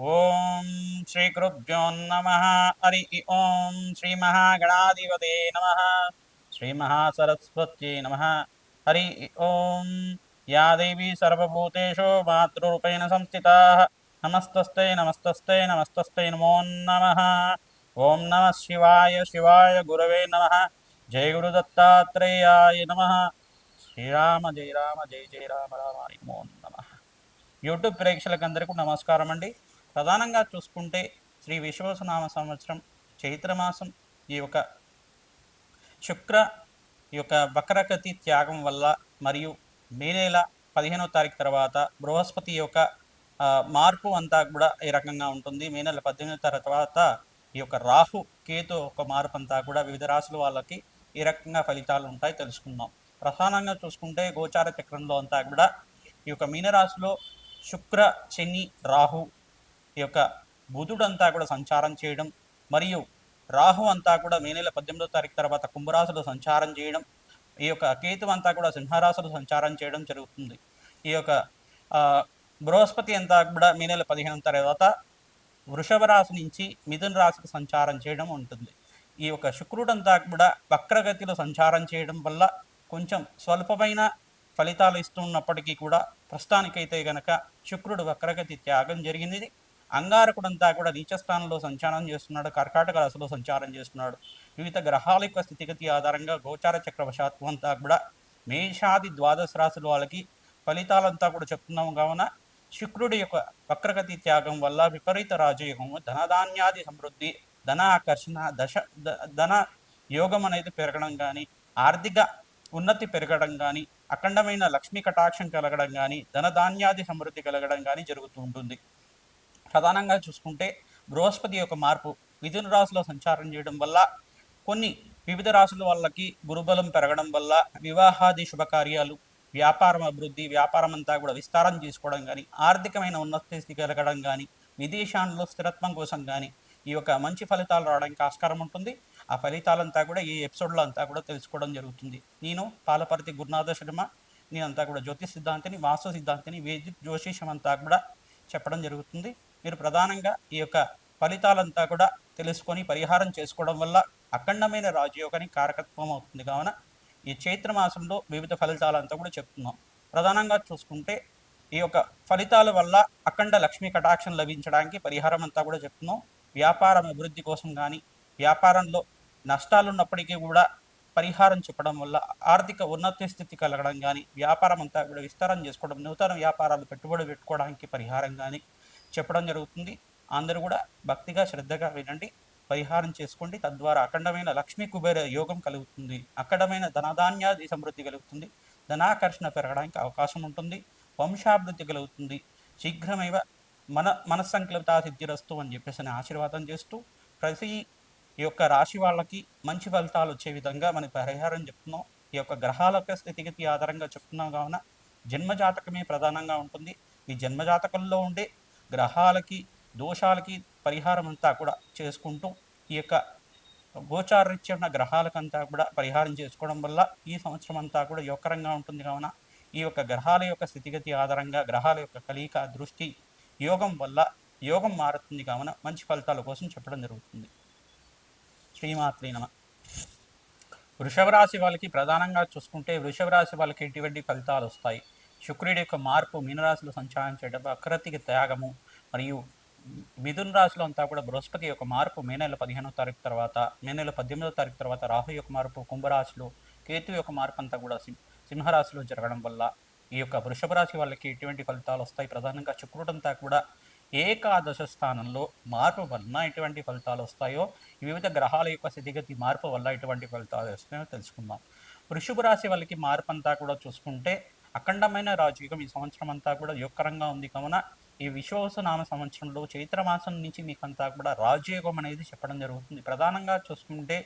ఓం శ్రీ గురుభ్యో నమ. హరి ఓం శ్రీ మహాగణాధిపతే నమ. శ్రీ మహాసరస్వత్యై నమ. హరి ఓం. యా దేవీ సర్వభూతేషు మాతృరూపేణ సంస్థితా. నమస్తస్తే నమస్తస్తే నమస్తస్తే నమో నమ. ఓం నమ శివాయ శివాయ గురవే నమ. జయ గురు దత్తాత్రేయాయ నమ. శ్రీరామ జయ రామ జయ జయ రామ రామాయ నమో నమ. యూట్యూబ్ ప్రేక్షకులందరికీ నమస్కారం అండి ప్రధానంగా చూసుకుంటే శ్రీ విశ్వసనామ సంవత్సరం చైత్రమాసం ఈ యొక్క శుక్ర ఈ యొక్క వక్రగతి త్యాగం వల్ల మరియు మే నెల పదిహేనో తారీఖు తర్వాత బృహస్పతి యొక్క మార్పు అంతా కూడా ఈ రకంగా ఉంటుంది. మే నెల పద్దెనిమిదో తర్వాత ఈ యొక్క రాహు కేతు ఒక మార్పు అంతా కూడా వివిధ రాశుల వాళ్ళకి ఈ రకంగా ఫలితాలు ఉంటాయి తెలుసుకుందాం. ప్రధానంగా చూసుకుంటే గోచార చక్రంలో అంతా కూడా ఈ యొక్క మీనరాశిలో శుక్ర శని రాహు ఈ యొక్క బుధుడంతా కూడా సంచారం చేయడం మరియు రాహు అంతా కూడా మే నెల పద్దెనిమిదో తారీఖు తర్వాత కుంభరాశులు సంచారం చేయడం ఈ యొక్క కేతు అంతా కూడా సింహరాశులు సంచారం చేయడం జరుగుతుంది. ఈ యొక్క బృహస్పతి అంతా కూడా మే నెల పదిహేను తర్వాత వృషభ రాశి నుంచి మిథున రాశికి సంచారం చేయడం ఉంటుంది. ఈ యొక్క శుక్రుడు అంతా కూడా వక్రగతిలో సంచారం చేయడం వల్ల కొంచెం స్వల్పమైన ఫలితాలు ఇస్తున్నప్పటికీ కూడా ప్రస్తుతానికైతే గనక శుక్రుడు వక్రగతి త్యాగం జరిగింది అంగారకుడంతా కూడా నీచస్థానంలో సంచారం చేస్తున్నాడు కర్కాటక రాశిలో సంచారం చేస్తున్నాడు. వివిధ గ్రహాల యొక్క స్థితిగతి ఆధారంగా గోచార చక్రవశాత్వం అంతా కూడా మేషాది ద్వాదశ రాశుల వాళ్ళకి ఫలితాలంతా కూడా చెప్తున్నాము. కావున శుక్రుడి యొక్క వక్రగతి త్యాగం వల్ల విపరీత రాజయోగము ధనధాన్యాది సమృద్ధి ధన ఆకర్షణ దశ ధన యోగం అనేది పెరగడం కానీ ఆర్థిక ఉన్నతి పెరగడం కానీ అఖండమైన లక్ష్మీ కటాక్షం కలగడం కానీ ధనధాన్యాది సమృద్ధి కలగడం కానీ జరుగుతూ ఉంటుంది. ప్రధానంగా చూసుకుంటే బృహస్పతి యొక్క మార్పు మిథున రాశిలో సంచారం చేయడం వల్ల కొన్ని వివిధ రాశుల వాళ్ళకి గురుబలం పెరగడం వల్ల వివాహాది శుభకార్యాలు వ్యాపారం అభివృద్ధి వ్యాపారం అంతా కూడా విస్తారం చేసుకోవడం కానీ ఆర్థికమైన ఉన్నత స్థితి కలగడం కానీ విదేశాల్లో స్థిరత్వం కోసం కానీ ఈ యొక్క మంచి ఫలితాలు రావడానికి ఆస్కారం ఉంటుంది. ఆ ఫలితాలంతా కూడా ఈ ఎపిసోడ్లో అంతా కూడా తెలుసుకోవడం జరుగుతుంది. నేను పాలపర్తి గురునాథ శర్మ. నేనంతా కూడా జ్యోతిష్ సిద్ధాంతిని వాస్తు సిద్ధాంతిని వేదిక్ జ్యోతిషం అంతా కూడా చెప్పడం జరుగుతుంది. మీరు ప్రధానంగా ఈ యొక్క ఫలితాలంతా కూడా తెలుసుకొని పరిహారం చేసుకోవడం వల్ల అఖండమైన రాజయోగానికి కారకత్వం అవుతుంది. కావున ఈ చైత్ర మాసంలో వివిధ ఫలితాలంతా కూడా చెప్తున్నాం. ప్రధానంగా చూసుకుంటే ఈ యొక్క ఫలితాల వల్ల అఖండ లక్ష్మీ కటాక్షం లభించడానికి పరిహారం అంతా కూడా చెప్తున్నాం. వ్యాపారం అభివృద్ధి కోసం కానీ వ్యాపారంలో నష్టాలు ఉన్నప్పటికీ కూడా పరిహారం చెప్పడం వల్ల ఆర్థిక ఉన్నత స్థితి కలగడం కానీ వ్యాపారం అంతా కూడా విస్తారం చేసుకోవడం నూతన వ్యాపారాలు పెట్టుబడి పెట్టుకోవడానికి పరిహారం కానీ చెప్పడం జరుగుతుంది. అందరూ కూడా భక్తిగా శ్రద్ధగా వినండి. పరిహారం చేసుకోండి. తద్వారా అఖండమైన లక్ష్మీ కుబేర యోగం కలుగుతుంది. అఖండమైన ధనధాన్యాది సమృద్ధి కలుగుతుంది. ధనాకర్షణ పెరగడానికి అవకాశం ఉంటుంది. వంశాభివృద్ధి కలుగుతుంది. శీఘ్రమేవ మన మనస్సంకల్పిత సిద్ధిరస్తు అని చెప్పేసి అని ఆశీర్వాదం చేస్తూ ప్రతి ఈ యొక్క రాశి వాళ్ళకి మంచి ఫలితాలు వచ్చే విధంగా మన పరిహారం చెప్తున్నాం. ఈ యొక్క గ్రహాల యొక్క స్థితిగతి ఆధారంగా చెప్తున్నాం కావున జన్మజాతకమే ప్రధానంగా ఉంటుంది. ఈ జన్మజాతకంలో ఉండే గ్రహాలకి దోషాలకి పరిహారం అంతా కూడా చేసుకుంటూ ఈ యొక్క గోచారరీత్యా ఉన్న గ్రహాలకంతా కూడా పరిహారం చేసుకోవడం వల్ల ఈ సంవత్సరం అంతా కూడా యోగకరంగా ఉంటుంది. కావున ఈ యొక్క గ్రహాల యొక్క స్థితిగతి ఆధారంగా గ్రహాల యొక్క కలయిక దృష్టి యోగం వల్ల యోగం మారుతుంది. కావున మంచి ఫలితాల కోసం చెప్పడం జరుగుతుంది. శ్రీమాత్రి నమ. వృషభ రాశి వాళ్ళకి ప్రధానంగా చూసుకుంటే వృషభ రాశి వాళ్ళకి ఎటువంటి ఫలితాలు వస్తాయి? శుక్రుడి యొక్క మార్పు మీనరాశిలో సంచారించేటప్పుడు అక్రతికి త్యాగము మరియు మిథున రాశిలో అంతా కూడా బృహస్పతి యొక్క మార్పు మే నెల పదిహేనో తారీఖు తర్వాత మే నెల పద్దెనిమిదో తారీఖు తర్వాత రాహు యొక్క మార్పు కుంభరాశిలో కేతు యొక్క మార్పు అంతా కూడా సింహ సింహరాశిలో జరగడం వల్ల ఈ యొక్క వృషభ రాశి వాళ్ళకి ఎటువంటి ఫలితాలు వస్తాయి? ప్రధానంగా శుక్రుడంతా కూడా ఏకాదశ స్థానంలో మార్పు వలన ఎటువంటి ఫలితాలు వస్తాయో వివిధ గ్రహాల యొక్క స్థితిగతి మార్పు వల్ల ఎటువంటి ఫలితాలు వస్తాయో తెలుసుకుందాం. వృషభ రాశి వాళ్ళకి మార్పు అంతా కూడా చూసుకుంటే అఖండమైన రాజయోగం ఈ సంవత్సరం అంతా కూడా యోగకరంగా ఉంది. కావున ఈ విశ్వవసనామ సంవత్సరంలో చైత్ర మాసం నుంచి మీకు అంతా కూడా రాజయోగం అనేది చెప్పడం జరుగుతుంది. ప్రధానంగా చూసుకుంటే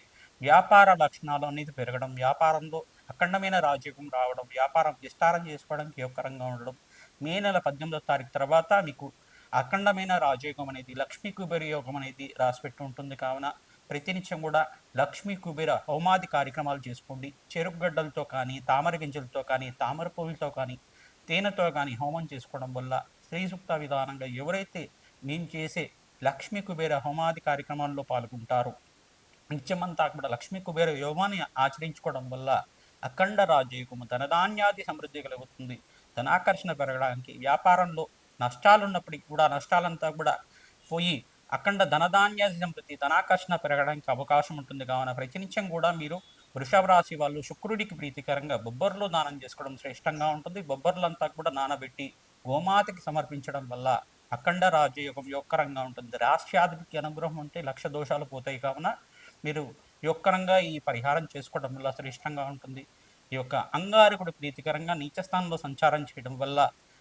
వ్యాపార లక్షణాలు అనేది పెరగడం వ్యాపారంలో అఖండమైన రాజయోగం రావడం వ్యాపారం విస్తారం చేసుకోవడానికి యోగకరంగా ఉండడం. మే నెల పద్దెనిమిదో తారీఖు తర్వాత మీకు అఖండమైన రాజయోగం అనేది లక్ష్మీ కుబేర యోగం అనేది రాసిపెట్టి ఉంటుంది. కావున ప్రతినిత్యం కూడా లక్ష్మీ కుబేర హోమాది కార్యక్రమాలు చేసుకోండి. చెరుకు గడ్డలతో కానీ తామర గింజలతో కానీ తామర పువ్వులతో కానీ తేనెతో కానీ హోమం చేసుకోవడం వల్ల స్త్రీ సూక్త విధానంగా ఎవరైతే నేను చేసే లక్ష్మీ కుబేర హోమాది కార్యక్రమాల్లో పాల్గొంటారు నిత్యమంతా కూడా లక్ష్మీ కుబేర యోగాన్ని ఆచరించుకోవడం వల్ల అఖండ రాజయోగము ధనధాన్యాది సమృద్ధి కలుగుతుంది. ధనాకర్షణ పెరగడానికి వ్యాపారంలో నష్టాలు ఉన్నప్పటికీ కూడా నష్టాలంతా కూడా పోయి అఖండ ధనధాన్య సమృద్ధి ధనాకర్షణ పెరగడానికి అవకాశం ఉంటుంది. కావున ప్రతినిత్యం కూడా మీరు వృషభ రాశి వాళ్ళు శుక్రుడికి ప్రీతికరంగా బొబ్బర్లు దానం చేసుకోవడం శ్రేష్టంగా ఉంటుంది. బొబ్బర్లంతా కూడా నానబెట్టి గోమాతకి సమర్పించడం వల్ల అఖండ రాజయోగం యొక్కరంగా ఉంటుంది. రాష్ట్రాధిపతి అనుగ్రహం ఉంటే లక్ష దోషాలు పోతాయి. కావున మీరు యొక్కరంగా ఈ పరిహారం చేసుకోవడం వల్ల శ్రేష్టంగా ఉంటుంది. ఈ యొక్క అంగారకుడు ప్రీతికరంగా నీచస్థానంలో సంచారం చేయడం వల్ల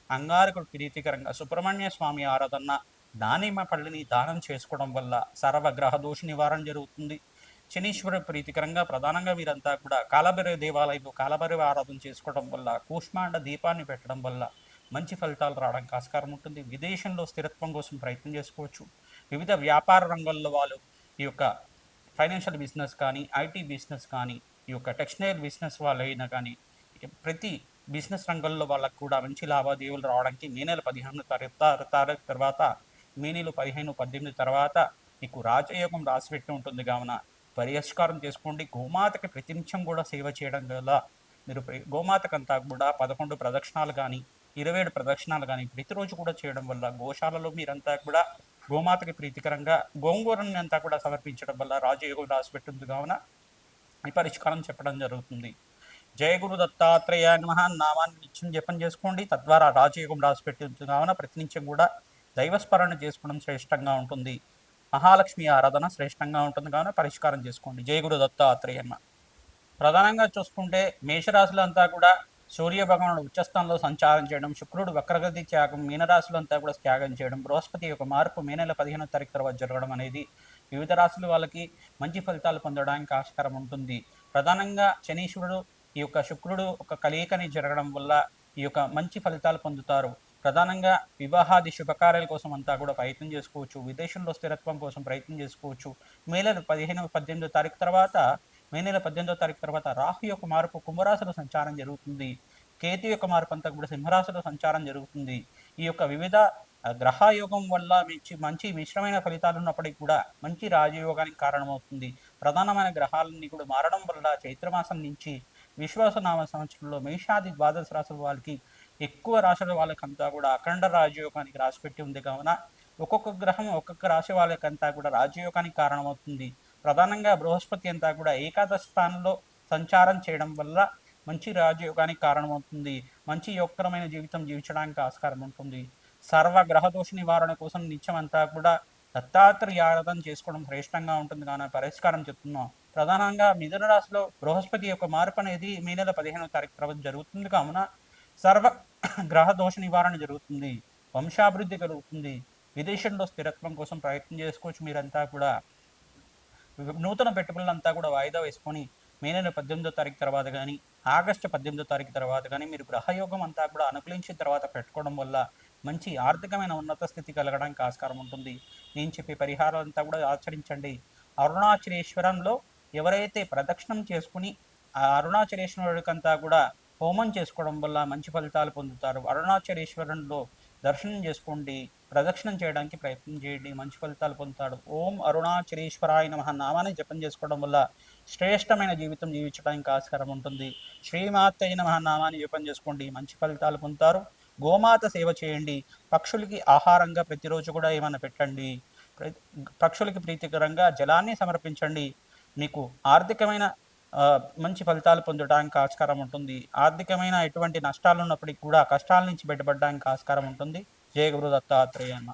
అంగారకుడు ప్రీతికరంగా సుబ్రహ్మణ్య స్వామి ఆరాధన దానిమ్మ పళ్ళని దానం చేసుకోవడం వల్ల సర్వగ్రహ దోష నివారణ జరుగుతుంది. శనీశ్వర ప్రీతికరంగా ప్రధానంగా వీరంతా కూడా కాలభైరవ దేవాలయంలో కాలభైరవ ఆరాధన చేసుకోవడం వల్ల కూష్మాండ దీపాన్ని పెట్టడం వల్ల మంచి ఫలితాలు రావడానికి ఆస్కారం ఉంటుంది. విదేశంలో స్థిరత్వం కోసం ప్రయత్నం చేసుకోవచ్చు. వివిధ వ్యాపార రంగంలో వాళ్ళు ఈ యొక్క ఫైనాన్షియల్ బిజినెస్ కానీ ఐటీ బిజినెస్ కానీ ఈ యొక్క టెక్స్టైల్ బిజినెస్ వాళ్ళు అయినా కానీ ప్రతి బిజినెస్ రంగంలో వాళ్ళకు కూడా మంచి లావాదేవీలు రావడానికి మే నెల పదిహేను తారీఖు తారీఖు తర్వాత మే పదిహేను పద్దెనిమిది తర్వాత మీకు రాజయోగం రాసిపెట్టి ఉంటుంది. కావున పరిష్కారం చేసుకోండి. గోమాతకి ప్రతినిత్యం కూడా సేవ చేయడం వల్ల మీరు గోమాతకంతా కూడా పదకొండు ప్రదక్షిణాలు కానీ ఇరవై ఏడు ప్రదక్షిణాలు కానీ ప్రతిరోజు కూడా చేయడం వల్ల గోశాలలో మీరంతా కూడా గోమాతకి ప్రీతికరంగా గోంగూరని అంతా కూడా సమర్పించడం వల్ల రాజయోగం రాసిపెట్టింది. కావున ఈ పరిష్కారం చెప్పడం జరుగుతుంది. జయ గురు దత్తాత్రేయ నమః. నామాన్ని నిత్యం జపం చేసుకోండి. తద్వారా రాజయోగం రాసిపెట్టింది కావున ప్రతినిత్యం కూడా దైవస్మరణ చేసుకోవడం శ్రేష్టంగా ఉంటుంది. మహాలక్ష్మి ఆరాధన శ్రేష్టంగా ఉంటుంది. కావున పరిష్కారం చేసుకోండి. జయగురు దత్తాత్రేయన్న ప్రధానంగా చూసుకుంటే మేషరాశులంతా కూడా సూర్య భగవానుడు ఉచ్చస్థానంలో సంచారం చేయడం శుక్రుడు వక్రగతి త్యాగం మీనరాశులంతా కూడా త్యాగం చేయడం బృహస్పతి యొక్క మార్పు మే నెల పదిహేనో తారీఖు తర్వాత జరగడం అనేది వివిధ రాశుల వాళ్ళకి మంచి ఫలితాలు పొందడానికి ఆస్కారం ఉంటుంది. ప్రధానంగా శనీశ్వరుడు ఈ యొక్క శుక్రుడు ఒక కలయికని జరగడం వల్ల ఈ యొక్క మంచి ఫలితాలు పొందుతారు. ప్రధానంగా వివాహాది శుభకార్యాల కోసం అంతా కూడా ప్రయత్నం చేసుకోవచ్చు. విదేశంలో స్థిరత్వం కోసం ప్రయత్నం చేసుకోవచ్చు. మే నెల పదిహేను పద్దెనిమిదో తారీఖు తర్వాత మే నెల పద్దెనిమిదో తారీఖు తర్వాత రాహు యొక్క మార్పు కుంభరాశిలో సంచారం జరుగుతుంది. కేతు యొక్క మార్పు అంతా కూడా సింహరాశిలో సంచారం జరుగుతుంది. ఈ యొక్క వివిధ గ్రహయోగం వల్ల మంచి మంచి మిశ్రమైన ఫలితాలు ఉన్నప్పటికీ కూడా మంచి రాజయోగానికి కారణమవుతుంది. ప్రధానమైన గ్రహాలన్నీ కూడా మారడం వల్ల చైత్రమాసం నుంచి విశ్వాసనామ సంవత్సరంలో మేషాది ద్వాదశ రాశుల వాళ్ళకి ఎక్కువ రాశుల వాళ్ళకంతా కూడా అఖండ రాజయోగానికి రాసిపెట్టి ఉంది. కావున ఒక్కొక్క గ్రహం ఒక్కొక్క రాశి వాళ్ళకంతా కూడా రాజయోగానికి కారణమవుతుంది. ప్రధానంగా బృహస్పతి అంతా కూడా ఏకాదశ స్థానంలో సంచారం చేయడం వల్ల మంచి రాజయోగానికి కారణమవుతుంది. మంచి యోగకరమైన జీవితం జీవించడానికి ఆస్కారం ఉంటుంది. సర్వ గ్రహదోష నివారణ కోసం నిత్యం అంతా కూడా దత్తాత్రేయ ఆరాధన చేసుకోవడం శ్రేష్టంగా ఉంటుంది. కానీ పరిష్కారం చెప్తున్నాం. ప్రధానంగా మిథున రాశిలో బృహస్పతి యొక్క మార్పు అనేది మే నెల పదిహేనో తారీఖు తర్వాత జరుగుతుంది. కావున సర్వ గ్రహ దోష నివారణ జరుగుతుంది. వంశాభివృద్ధి కలుగుతుంది. విదేశంలో స్థిరత్వం కోసం ప్రయత్నం చేసుకోవచ్చు. మీరంతా కూడా నూతన పెట్టుబడులంతా కూడా వాయిదా వేసుకొని మే నెల పద్దెనిమిదో తారీఖు తర్వాత కానీ ఆగస్టు పద్దెనిమిదో తారీఖు తర్వాత కానీ మీరు గ్రహయోగం అంతా కూడా అనుకూలించిన తర్వాత పెట్టుకోవడం వల్ల మంచి ఆర్థికమైన ఉన్నత స్థితి కలగడానికి ఆస్కారం ఉంటుంది. నేను చెప్పే పరిహారం అంతా కూడా ఆచరించండి. అరుణాచలేశ్వరంలో ఎవరైతే ప్రదక్షిణం చేసుకుని ఆ అరుణాచలేశ్వరుడికంతా కూడా హోమం చేసుకోవడం వల్ల మంచి ఫలితాలు పొందుతారు. అరుణాచలేశ్వరంలో దర్శనం చేసుకోండి ప్రదక్షిణం చేయడానికి ప్రయత్నం చేయండి మంచి ఫలితాలు పొందుతాడు ఓం అరుణాచలేశ్వరాయ నమః. నామాన్ని జపం చేసుకోవడం వల్ల శ్రేష్టమైన జీవితం జీవించడానికి ఆస్కారం ఉంటుంది. శ్రీమాత నమః. నామాన్ని జపం చేసుకోండి మంచి ఫలితాలు పొందుతారు. గోమాత సేవ చేయండి. పక్షులకి ఆహారంగా ప్రతిరోజు కూడా ఏమైనా పెట్టండి. పక్షులకి ప్రీతికరంగా జలాన్ని సమర్పించండి. మీకు ఆర్థికమైన మంచి ఫలితాలు పొందడానికి ఆస్కారం ఉంటుంది. ఆర్థికమైన ఎటువంటి నష్టాలు ఉన్నప్పటికీ కూడా కష్టాల నుంచి బయటపడడానికి ఆస్కారం ఉంటుంది. జయ గురు దత్తాత్రేయ అన్న.